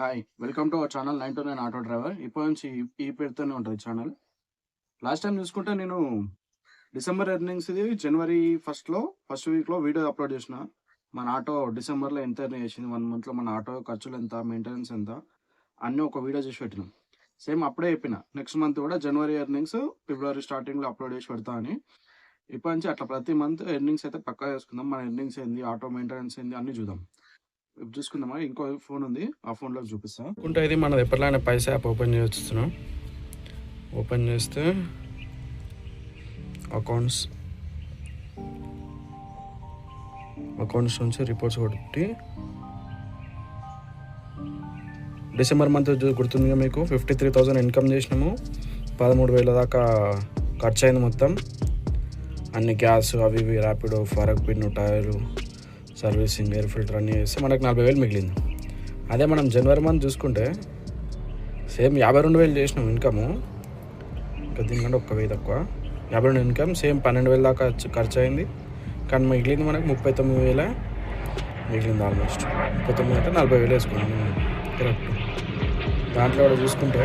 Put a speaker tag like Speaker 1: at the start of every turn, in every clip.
Speaker 1: Hi welcome to our channel nine two nine auto driver ఇప్పటి నుంచి ఈ- పేరుతోనే ఉంటుంది ఛానల్ లాస్ట్ టైం చూసుకుంటే నేను డిసెంబర్ ఎర్నింగ్స్ ఇది జనవరి ఫస్ట్లో ఫస్ట్ వీక్లో వీడియో అప్లోడ్ చేసిన. మన ఆటో డిసెంబర్లో ఎంత ఎర్నింగ్ చేసింది వన్ మంత్లో మన ఆటో ఖర్చులు ఎంత మెయింటెనెన్స్ ఎంత అన్నీ ఒక వీడియో చేసి పెట్టినాం. సేమ్ అప్పుడే చెప్పిన నెక్స్ట్ మంత్ కూడా జనవరి ఎర్నింగ్స్ ఫిబ్రవరి స్టార్టింగ్లో అప్లోడ్ చేసి పెడతా అని. ఇప్పటి నుంచి అట్లా ప్రతి మంత్ ఎర్నింగ్స్ అయితే పక్కా చేసుకుందాం. మన ఎర్నింగ్స్ ఏంది ఆటో మెయింటెనెన్స్ ఏంది అన్నీ చూద్దాం. చూసుకుందామా ఇంకో ఫోన్ ఉంది ఆ ఫోన్లో చూపిస్తా.
Speaker 2: అనుకుంటే ఇది మనది ఎప్పటిలానే పైసా యాప్ ఓపెన్ చేస్తున్నాం. ఓపెన్ చేస్తే అకౌంట్స్ అకౌంట్స్ నుంచి రిపోర్ట్స్ కొట్టి డిసెంబర్ మంత్ గుర్తుంది గుర్తుందిగా మీకు? ఫిఫ్టీ త్రీ థౌజండ్ ఇన్కమ్ చేసినాము. పదమూడు వేల దాకా ఖర్చు అయింది మొత్తం. అన్ని గ్యాస్ అవి ఇవి ర్యాపిడో ఫరక్ pin tyre servicing air filter అన్నీ చేస్తే మనకు నలభై వేలు మిగిలింది. అదే మనం జనవరి మంత్ చూసుకుంటే సేమ్ యాభై రెండు వేలు చేసినాం ఇన్కము. ఇంకా దీనికంటే ఒక్క వెయ్యి తక్కువ. యాభై రెండు ఇన్కమ్ సేమ్ పన్నెండు వేల దాకా ఖర్చు- ఖర్చు అయింది కానీ మిగిలింది మనకు ముప్పై తొమ్మిది వేల మిగిలింది ఆల్మోస్ట్. ముప్పై తొమ్మిది అంటే నలభై వేలు వేసుకున్నాం కరెక్ట్ దాంట్లో కూడా చూసుకుంటే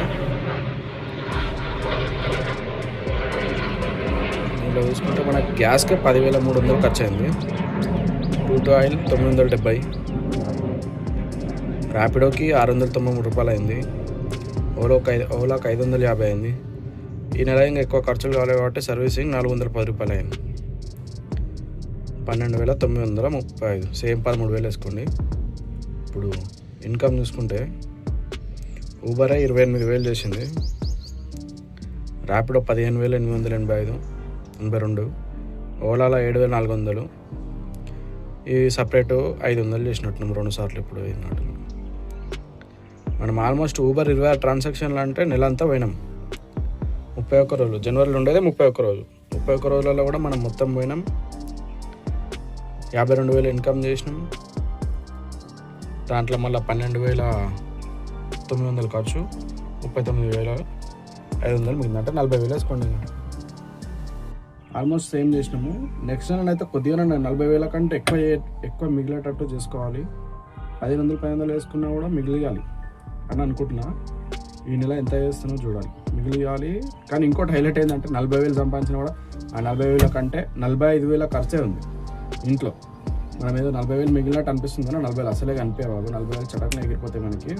Speaker 2: దీంట్లో చూసుకుంటే మనకి గ్యాస్కే పదివేల మూడు వందలు ఖర్చు అయింది టూ ఆయిల్ తొమ్మిది వందల డెబ్బై ర్యాపిడోకి ఆరు వందల తొంభై మూడు రూపాయలు అయింది ఓలోకి ఐదు ఓలాకి ఐదు వందల యాభై అయింది. ఈ నెల ఇంకా ఎక్కువ ఖర్చులు కావాలి కాబట్టి సర్వీసింగ్ నాలుగు వందల పది రూపాయలు అయింది పన్నెండు వేల తొమ్మిది వందల ముప్పై ఐదు. సేమ్ పదమూడు వేలు వేసుకోండి. ఇప్పుడు ఇన్కమ్ చూసుకుంటే ఊబరే ఇరవై ఎనిమిది వేలు చేసింది. ర్యాపిడో పదిహేను వేల ఎనిమిది వందల ఎనభై ఐదు ఎనభై రెండు. ఓలాలో ఏడు వేల నాలుగు వందలు. ఈ సపరేట్ ఐదు వందలు చేసినట్టున్నాం రెండు సార్లు ఇప్పుడు అయినట్టు మనం ఆల్మోస్ట్ ఊబర్ ఇరవై ఆరు ట్రాన్సాక్షన్లు అంటే నెల అంతా పోయినాం. ముప్పై ఒక్క రోజులు. జనవరిలో ఉండేది ముప్పై ఒక్క రోజు ముప్పై ఒక్క రోజులలో కూడా మనం మొత్తం పోయినాం. యాభై రెండు వేలు ఇన్కమ్ చేసినాం. దాంట్లో మళ్ళీ పన్నెండు వేల తొమ్మిది వందలు ఖర్చు. ముప్పై తొమ్మిది వేల ఐదు వందలు మిగిలిందంటే నలభై వేలు వేసుకోండి
Speaker 1: ఆల్మోస్ట్ సేమ్ చేసినాము. నెక్స్ట్ నెల అయితే కొద్దిగా నలభై వేల కంటే ఎక్కువ ఎక్కువ మిగిలేటట్టు చేసుకోవాలి. పదిహేను వందలు పది వందలు వేసుకున్నా కూడా మిగిలియాలి అని అనుకుంటున్నా. ఈ నెల ఎంత చేస్తున్నా చూడాలి. మిగిలియాలి. కానీ ఇంకోటి హైలైట్ ఏంటంటే నలభై వేలు సంపాదించిన కూడా ఆ నలభై వేల కంటే నలభై ఐదు వేల ఖర్చే ఉంది ఇంట్లో. మనం ఏదో నలభై వేలు మిగిలినట్టు అనిపిస్తుంది కానీ నలభై వేలు అసలే కనిపించవు నలభై వేలు చటకనే ఎగిరిపోతాయి మనకి.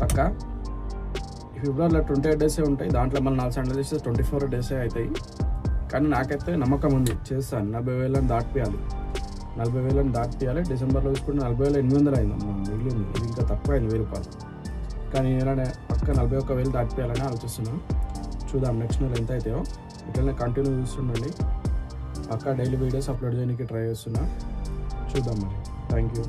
Speaker 1: పక్క? ఫిబ్రవరిలో ట్వంటీ ఎయిట్ డేసే ఉంటాయి దాంట్లో మన నాలుగు సండే చేస్తే ట్వంటీ ఫోర్ డేసే అవుతాయి. కానీ నాకైతే నమ్మకం ఉంది. చేస్తాను. నలభై వేలను దాటిపియాలి నలభై వేలను దాటిపోయాలి డిసెంబర్లో చూసుకుంటే నలభై వేల ఎనిమిది వందలు అయింది. అమ్మ మిగిలింది. ఇది ఇంకా తక్కువ అయింది వెయ్యి రూపాయలు. కానీ ఇలానే పక్క నలభై ఒక్క వేలు దాటిపోయాలని ఆలోచిస్తున్నాను. చూద్దాం నెక్స్ట్ నెల ఎంత అవుతాయో ఇట్లనే కంటిన్యూ చూస్తుండండి. పక్క డైలీ వీడియోస్ అప్లోడ్ చేయడానికి ట్రై చేస్తున్నా. చూద్దాం మరి. Thank you.